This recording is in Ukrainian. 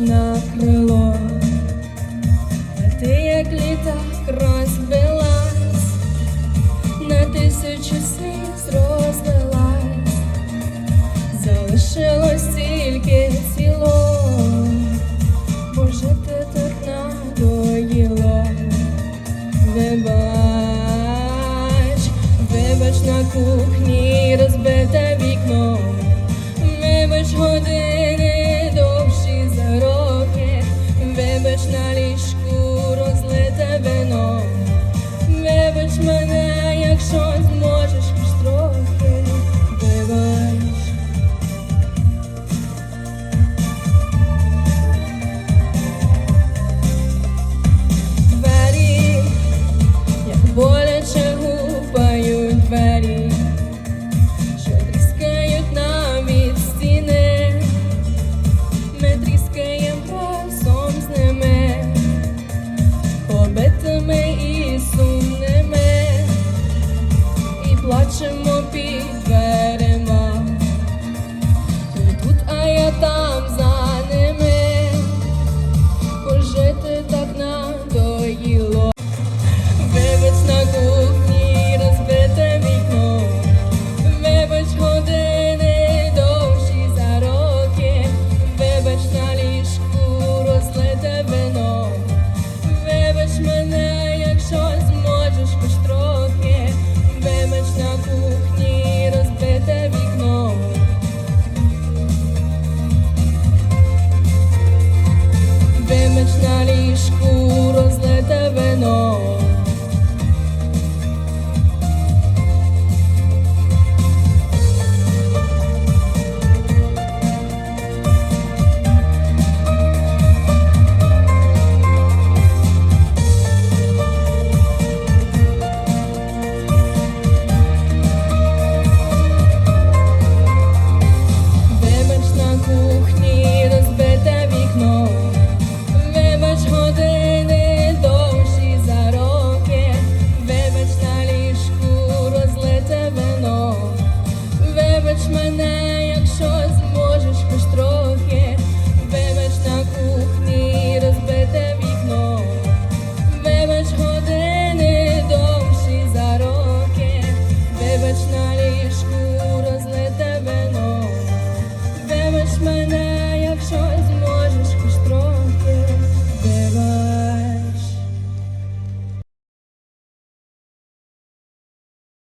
на крило, а ти, як літак, розбилась, на тисячу сліз розбилась, залишилось тільки тіло, Боже, ти так надоїло, вибач, вибач на кухні розбите. мене, якщо зможеш. ліжку розлите вино.